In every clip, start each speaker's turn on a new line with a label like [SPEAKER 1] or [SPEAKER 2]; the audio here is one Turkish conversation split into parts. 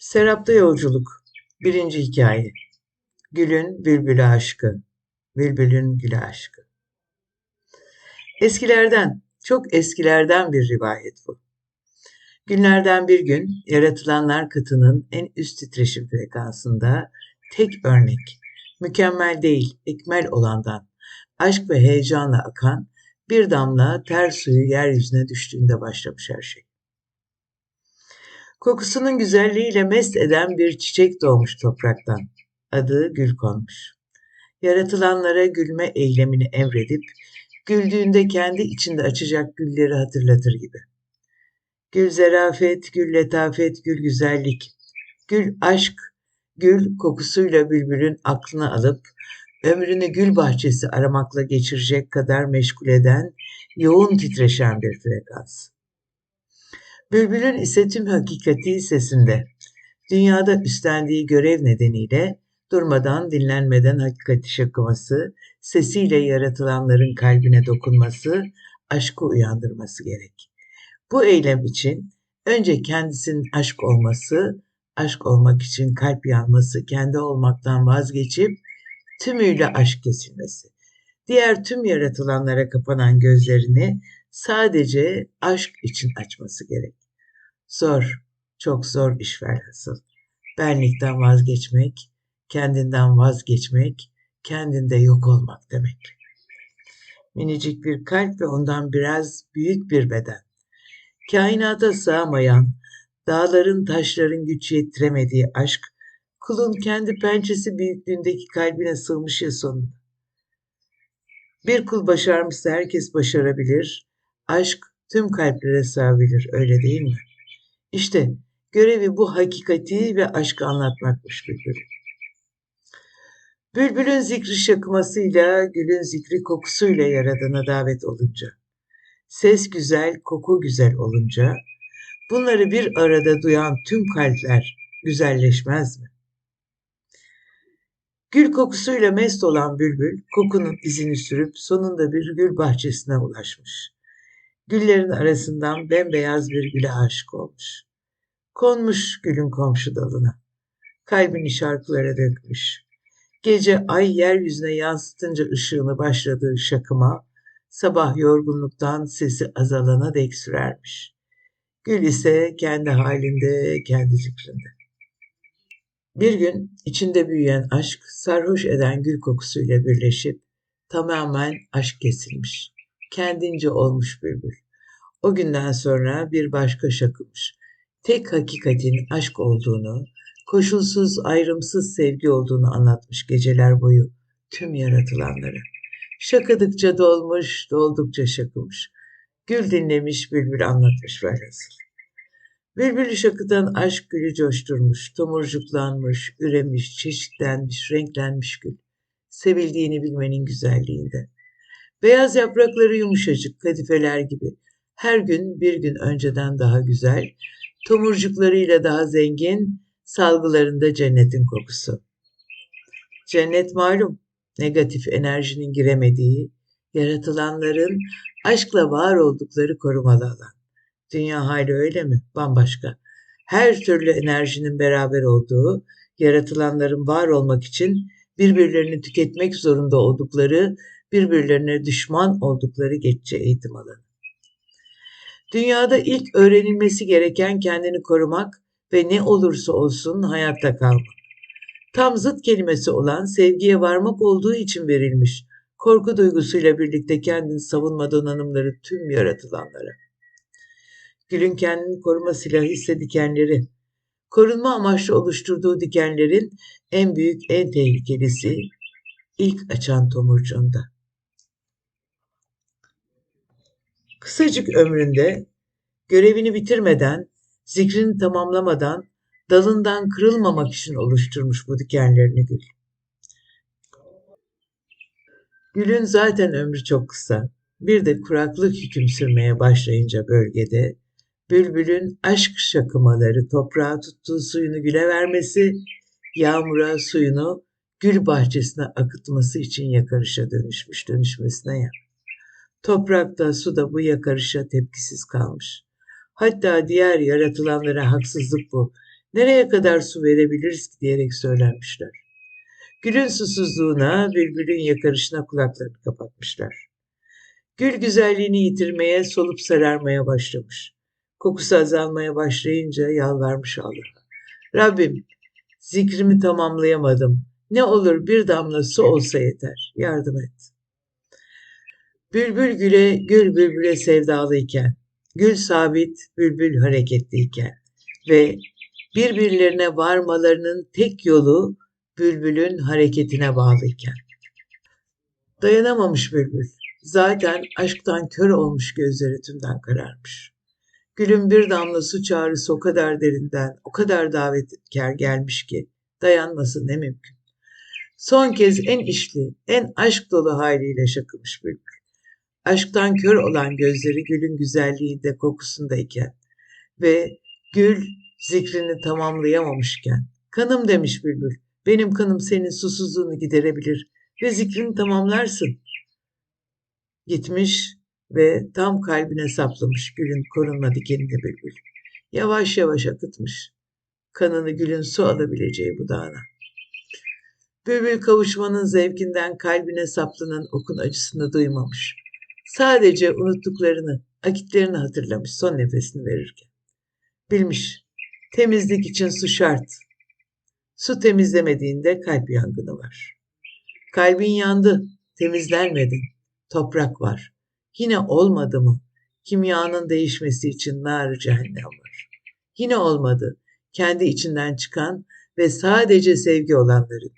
[SPEAKER 1] Serapta Yolculuk Birinci Hikaye Gül'ün Bülbül'e aşkı Bülbül'ün Gül'e aşkı Eskilerden, çok eskilerden bir rivayet bu. Günlerden bir gün yaratılanlar kıtının en üst titreşim frekansında tek örnek, mükemmel değil, ekmel olandan, aşk ve heyecanla akan bir damla ter suyu yeryüzüne düştüğünde başlamış her şey. Kokusunun güzelliğiyle mest eden bir çiçek doğmuş topraktan. Adı gül konmuş. Yaratılanlara gülme eylemini emredip, güldüğünde kendi içinde açacak gülleri hatırlatır gibi. Gül zerafet, gül letafet, gül güzellik, gül aşk, gül kokusuyla bülbülün aklını alıp, ömrünü gül bahçesi aramakla geçirecek kadar meşgul eden, yoğun titreşen bir frekans. Bülbül'ün ise tüm hakikati sesinde. Dünyada üstlendiği görev nedeniyle durmadan dinlenmeden hakikati şakıması, sesiyle yaratılanların kalbine dokunması, aşkı uyandırması gerek. Bu eylem için önce kendisinin aşk olması, aşk olmak için kalp yanması, kendi olmaktan vazgeçip tümüyle aşk kesilmesi. Diğer tüm yaratılanlara kapanan gözlerini sadece aşk için açması gerek. Zor, çok zor iş velhasıl. Benlikten vazgeçmek, kendinden vazgeçmek, kendinde yok olmak demek. Minicik bir kalp ve ondan biraz büyük bir beden. Kainata sığamayan, dağların taşların güç yettiremediği aşk, kulun kendi pençesi büyüklüğündeki kalbine sığmış ya sonunda. Bir kul başarmışsa herkes başarabilir, aşk tüm kalplere sığabilir öyle değil mi? İşte görevi bu hakikati ve aşkı anlatmakmış Bülbül. Bülbülün zikri şakmasıyla, gülün zikri kokusuyla yaradana davet olunca, ses güzel, koku güzel olunca, bunları bir arada duyan tüm kalpler güzelleşmez mi? Gül kokusuyla mest olan bülbül kokunun izini sürüp sonunda bir gül bahçesine ulaşmış. Güllerin arasından bembeyaz bir güle aşık olmuş. Konmuş gülün komşu dalına. Kalbini şarkılara dökmüş. Gece ay yeryüzüne yansıtınca ışığını başladığı şakıma, sabah yorgunluktan sesi azalana dek sürermiş. Gül ise kendi halinde, kendi zikrinde. Bir gün içinde büyüyen aşk sarhoş eden gül kokusuyla birleşip tamamen aşk kesilmiş. Kendince olmuş bülbül. O günden sonra bir başka şakımış tek hakikatin aşk olduğunu, koşulsuz, ayrımsız sevgi olduğunu anlatmış geceler boyu tüm yaratılanları. Şakıdıkça dolmuş, doldukça şakımış. Gül dinlemiş, bülbül anlatmış velhasıl. Bülbülü şakıdan aşk gülü coşturmuş, tomurcuklanmış, üremiş, çeşitlenmiş, renklenmiş gül. Sevildiğini bilmenin güzelliğinde. Beyaz yaprakları yumuşacık, kadifeler gibi. Her gün bir gün önceden daha güzel, tomurcuklarıyla daha zengin, salgılarında cennetin kokusu. Cennet malum, negatif enerjinin giremediği, yaratılanların aşkla var oldukları korumalı alan. Dünya hali öyle mi? Bambaşka. Her türlü enerjinin beraber olduğu, yaratılanların var olmak için birbirlerini tüketmek zorunda oldukları, birbirlerine düşman oldukları geçici eğitim alanı. Dünyada ilk öğrenilmesi gereken kendini korumak ve ne olursa olsun hayatta kalmak. Tam zıt kelimesi olan sevgiye varmak olduğu için verilmiş. Korku duygusuyla birlikte kendini savunma donanımları tüm yaratılanlara. Gülün kendini koruma silahı ise dikenleri. Korunma amaçlı oluşturduğu dikenlerin en büyük, en tehlikelisi ilk açan tomurcuğunda. Kısacık ömründe görevini bitirmeden, zikrini tamamlamadan, dalından kırılmamak için oluşturmuş bu dikenlerini gül. Gülün zaten ömrü çok kısa. Bir de kuraklık hüküm sürmeye başlayınca bölgede, bülbülün aşk şakımaları toprağa tuttuğu suyunu güle vermesi, yağmura suyunu gül bahçesine akıtması için yakarışa dönüşmüş dönüşmesine ya. Toprakta, suda bu yakarışa tepkisiz kalmış. Hatta diğer yaratılanlara haksızlık bu. Nereye kadar su verebiliriz ki diyerek söylenmişler. Gülün susuzluğuna, bülbülün yakarışına kulaklarını kapatmışlar. Gül güzelliğini yitirmeye, solup sararmaya başlamış. Kokusu azalmaya başlayınca yalvarmış Allah'a. Rabbim, zikrimi tamamlayamadım. Ne olur bir damla su olsa yeter. Yardım et. Bülbül güle, gül bülbüle sevdalıyken, gül sabit, bülbül hareketliyken ve birbirlerine varmalarının tek yolu bülbülün hareketine bağlıyken. Dayanamamış bülbül. Zaten aşktan kör olmuş gözleri tümden kararmış. Gülün bir damla su çağrısı o kadar derinden, o kadar davetkar gelmiş ki dayanması ne mümkün. Son kez en işli, en aşk dolu haliyle şakımış bülbül. Aşktan kör olan gözleri gülün güzelliğinde kokusundayken ve gül zikrini tamamlayamamışken, kanım demiş bülbül, benim kanım senin susuzluğunu giderebilir ve zikrini tamamlarsın. Gitmiş ve tam kalbine saplamış gülün korunma dikenini bülbül. Yavaş yavaş akıtmış. Kanını gülün su alabileceği bu dağına. Bülbül kavuşmanın zevkinden kalbine saplanan okun acısını duymamış. Sadece unuttuklarını, akitlerini hatırlamış son nefesini verirken. Bilmiş, temizlik için su şart. Su temizlemediğinde kalp yangını var. Kalbin yandı, temizlenmedin. Toprak var. Yine olmadı mı? Kimyanın değişmesi için nar cehennem var. Yine olmadı. Kendi içinden çıkan ve sadece sevgi olanların,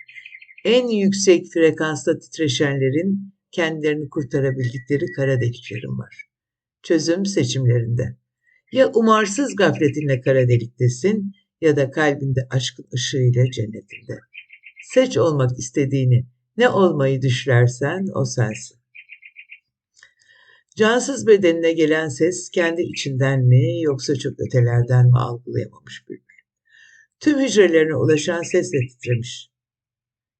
[SPEAKER 1] en yüksek frekansta titreşenlerin kendilerini kurtarabildikleri kara deliklerim var. Çözüm seçimlerinde. Ya umarsız gafletinle kara deliktesin ya da kalbinde aşkın ışığıyla cennetinde. Seç olmak istediğini, ne olmayı düşlersen o sensin. Cansız bedenine gelen ses kendi içinden mi yoksa çok ötelerden mi algılayamamış bülbül. Tüm hücrelerine ulaşan sesle titremiş.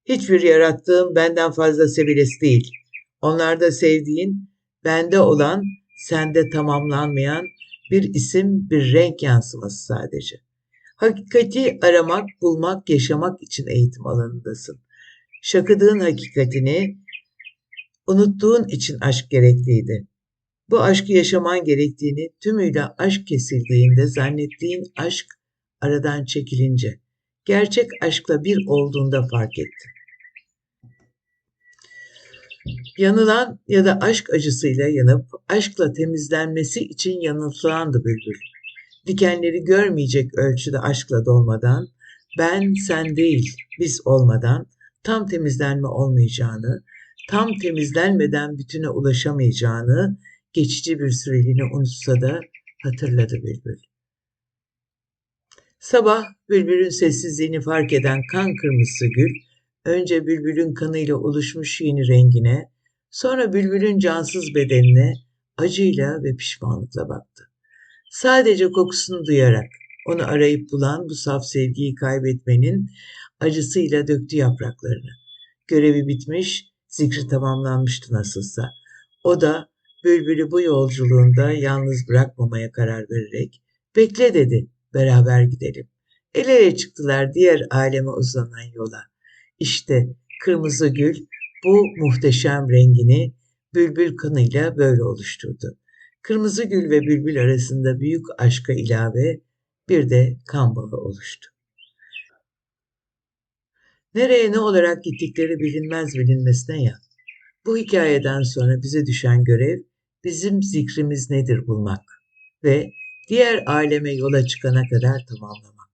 [SPEAKER 1] Hiçbir yarattığım benden fazla sevilesi değil. Onlarda sevdiğin, bende olan, sende tamamlanmayan bir isim, bir renk yansıması sadece. Hakikati aramak, bulmak, yaşamak için eğitim alanındasın. Şakıdığın hakikatini, unuttuğun için aşk gerekliydi. Bu aşkı yaşaman gerektiğini tümüyle aşk kesildiğinde zannettiğin aşk aradan çekilince, gerçek aşkla bir olduğunda fark ettin. Yanılan ya da aşk acısıyla yanıp aşkla temizlenmesi için yanıltılandı bülbül. Dikenleri görmeyecek ölçüde aşkla dolmadan, ben sen değil biz olmadan tam temizlenme olmayacağını, tam temizlenmeden bütüne ulaşamayacağını geçici bir süreliğine unutsa da hatırladı bülbül. Sabah bülbülün sessizliğini fark eden kan kırmızısı gül, önce bülbülün kanıyla oluşmuş yeni rengine, sonra bülbülün cansız bedenine acıyla ve pişmanlıkla baktı. Sadece kokusunu duyarak onu arayıp bulan bu saf sevgiyi kaybetmenin acısıyla döktü yapraklarını. Görevi bitmiş, zikri tamamlanmıştı nasılsa. O da Bülbül'ü bu yolculuğunda yalnız bırakmamaya karar vererek bekle dedi beraber gidelim. El ele çıktılar diğer aleme uzanan yola. İşte kırmızı gül bu muhteşem rengini bülbül kanıyla böyle oluşturdu. Kırmızı gül ve bülbül arasında büyük aşka ilave bir de kan bağı oluştu. Nereye ne olarak gittikleri bilinmez bilinmesine ya. Bu hikayeden sonra bize düşen görev bizim zikrimiz nedir bulmak ve diğer aleme yola çıkana kadar tamamlamak.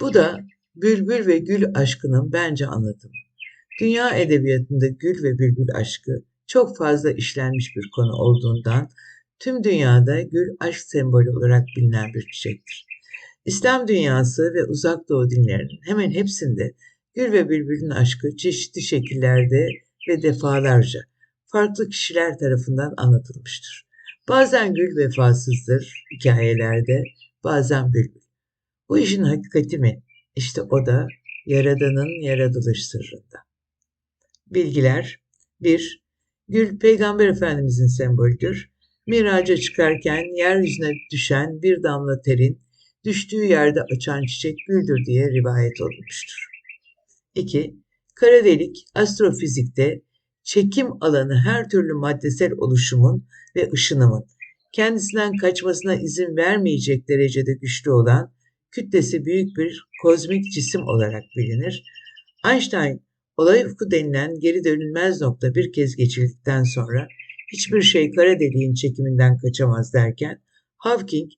[SPEAKER 1] Bu da bülbül ve gül aşkının bence anlatımı. Dünya edebiyatında gül ve bülbül aşkı çok fazla işlenmiş bir konu olduğundan tüm dünyada gül aşk sembolü olarak bilinen bir çiçektir. İslam dünyası ve uzak doğu dinlerinin hemen hepsinde gül ve bülbülün aşkı çeşitli şekillerde ve defalarca farklı kişiler tarafından anlatılmıştır. Bazen gül vefasızdır hikayelerde, bazen bülbül. Bu işin hakikati mi? İşte o da Yaradan'ın yaratılış sırrında. Bilgiler 1. Gül Peygamber Efendimizin sembolüdür. Miraca çıkarken yeryüzüne düşen bir damla terin düştüğü yerde açan çiçek güldür diye rivayet olunmuştur. 2. Kara delik astrofizikte çekim alanı her türlü maddesel oluşumun ve ışınımın kendisinden kaçmasına izin vermeyecek derecede güçlü olan kütlesi büyük bir kozmik cisim olarak bilinir. Einstein, olay ufku denilen geri dönülmez nokta bir kez geçildikten sonra hiçbir şey kara deliğin çekiminden kaçamaz derken, Hawking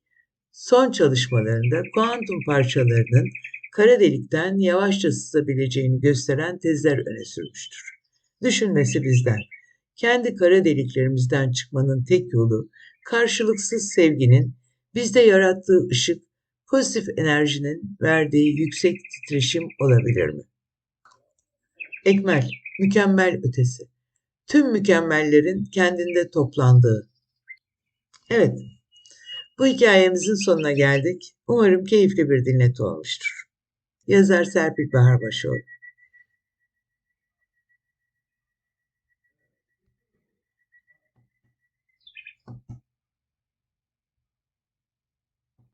[SPEAKER 1] son çalışmalarında kuantum parçalarının kara delikten yavaşça sızabileceğini gösteren tezler öne sürmüştür. Düşünmesi bizden. Kendi kara deliklerimizden çıkmanın tek yolu karşılıksız sevginin bizde yarattığı ışık, pozitif enerjinin verdiği yüksek titreşim olabilir mi? Ekmel, mükemmel ötesi. Tüm mükemmellerin kendinde toplandığı. Evet, bu hikayemizin sonuna geldik. Umarım keyifli bir dinleti olmuştur. Yazar Serpil Baharbaşoğlu.